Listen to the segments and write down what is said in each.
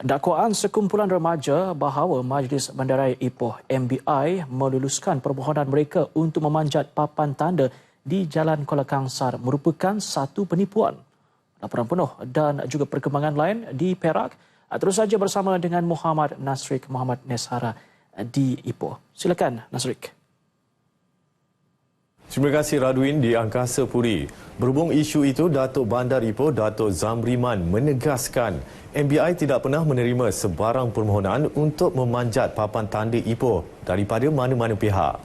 Dakwaan sekumpulan remaja bahawa Majlis Bandaraya Ipoh MBI meluluskan permohonan mereka untuk memanjat papan tanda di Jalan Kuala Kangsar merupakan satu penipuan. Laporan penuh dan juga perkembangan lain di Perak terus saja bersama dengan Muhammad Nasrik Muhammad Neshara di Ipoh. Silakan Nasrik. Terima kasih Radwin di Angkasa Puri. Berhubung isu itu, Datuk Bandar Ipoh, Datuk Zamriman menegaskan MBI tidak pernah menerima sebarang permohonan untuk memanjat papan tanda Ipoh daripada mana-mana pihak.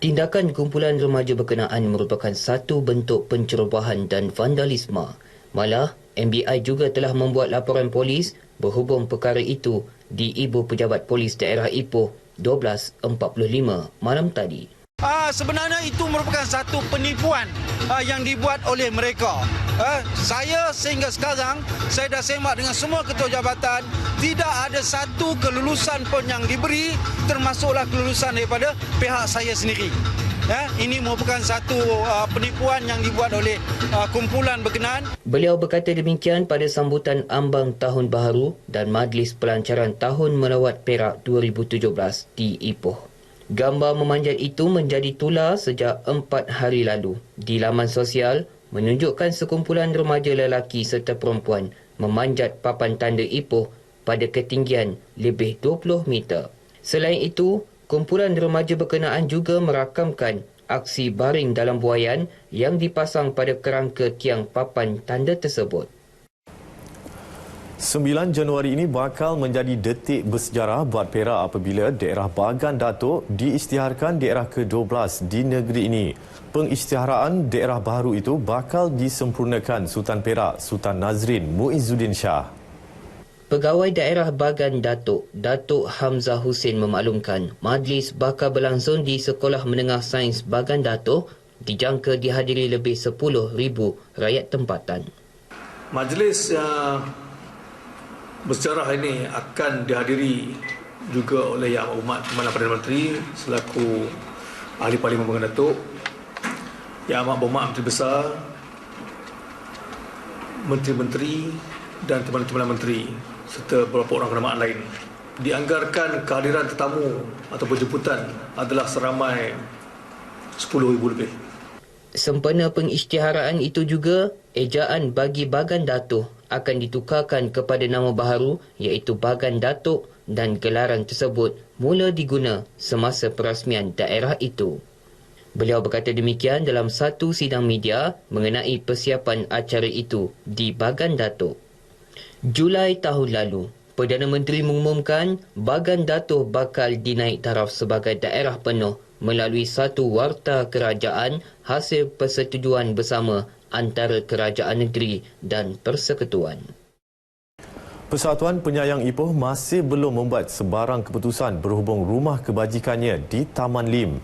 Tindakan kumpulan remaja berkenaan merupakan satu bentuk pencerobohan dan vandalisme. Malah, MBI juga telah membuat laporan polis berhubung perkara itu di Ibu Pejabat Polis Daerah Ipoh 12.45 malam tadi. Uh, sebenarnya itu merupakan satu penipuan uh, yang dibuat oleh mereka. Uh, saya sehingga sekarang saya dah semak dengan semua ketua jabatan tidak ada satu kelulusan pun yang diberi termasuklah kelulusan daripada pihak saya sendiri. Ya, ini merupakan satu uh, penipuan yang dibuat oleh uh, kumpulan berkenaan. Beliau berkata demikian pada sambutan ambang Tahun Baharu dan Majlis Pelancaran Tahun Melawat Perak 2017 di Ipoh. Gambar memanjat itu menjadi tular sejak empat hari lalu. Di laman sosial, menunjukkan sekumpulan remaja lelaki serta perempuan memanjat papan tanda Ipoh pada ketinggian lebih 20 meter. Selain itu, kumpulan remaja berkenaan juga merakamkan aksi baring dalam buayan yang dipasang pada kerangka tiang papan tanda tersebut. 9 Januari ini bakal menjadi detik bersejarah buat Perak apabila daerah Bagan Datuk diisytiharkan daerah ke-12 di negeri ini. Pengisytiharaan daerah baru itu bakal disempurnakan Sultan Perak Sultan Nazrin Muizzuddin Shah. Pegawai daerah Bagan Datuk, Datuk Hamzah Hussein memaklumkan majlis bakal berlangsung di Sekolah Menengah Sains Bagan Datuk dijangka dihadiri lebih 10,000 rakyat tempatan. Majlis uh, bersejarah ini akan dihadiri juga oleh Yang Umat Kepala Perdana Menteri selaku Ahli Parlimen Bangan Datuk, Yang Amat Berhormat Menteri Besar, Menteri-Menteri dan Timbalan-Timbalan Menteri serta beberapa orang kenamaan lain. Dianggarkan kehadiran tetamu atau jemputan adalah seramai 10,000 lebih. Sempena pengisytiharaan itu juga, ejaan bagi Bagan Datuk akan ditukarkan kepada nama baharu iaitu Bagan Datuk dan gelaran tersebut mula diguna semasa perasmian daerah itu. Beliau berkata demikian dalam satu sidang media mengenai persiapan acara itu di Bagan Datuk. Julai tahun lalu, Perdana Menteri mengumumkan Bagan Datuk bakal dinaik taraf sebagai daerah penuh melalui satu warta kerajaan hasil persetujuan bersama antara kerajaan negeri dan persekutuan. Persatuan Penyayang Ipoh masih belum membuat sebarang keputusan berhubung rumah kebajikannya di Taman Lim.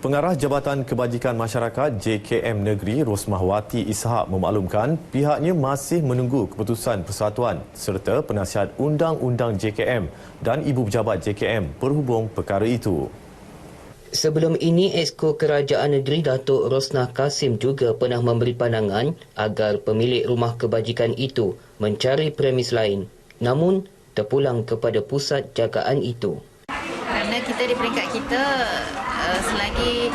Pengarah Jabatan Kebajikan Masyarakat JKM Negeri Rosmahwati Ishak memaklumkan pihaknya masih menunggu keputusan persatuan serta penasihat undang-undang JKM dan ibu pejabat JKM berhubung perkara itu. Sebelum ini, Esko Kerajaan Negeri Datuk Rosnah Kasim juga pernah memberi pandangan agar pemilik rumah kebajikan itu mencari premis lain. Namun, terpulang kepada pusat jagaan itu. Kerana kita di peringkat kita, uh, selagi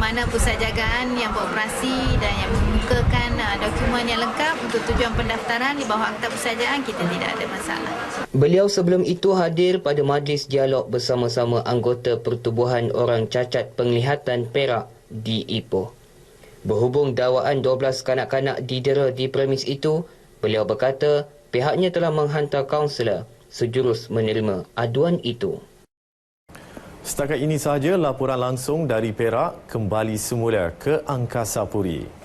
mana-mana pusat jagaan yang beroperasi dan yang mengemukakan uh, dokumen yang lengkap untuk tujuan pendaftaran di bawah Akta Pusajaan, kita tidak ada masalah. Beliau sebelum itu hadir pada majlis dialog bersama-sama anggota Pertubuhan Orang Cacat Penglihatan Perak di Ipoh. Berhubung dakwaan 12 kanak-kanak didera di premis itu, beliau berkata pihaknya telah menghantar kaunselor sejurus menerima aduan itu. Setakat ini sahaja laporan langsung dari Perak kembali semula ke Angkasa Puri.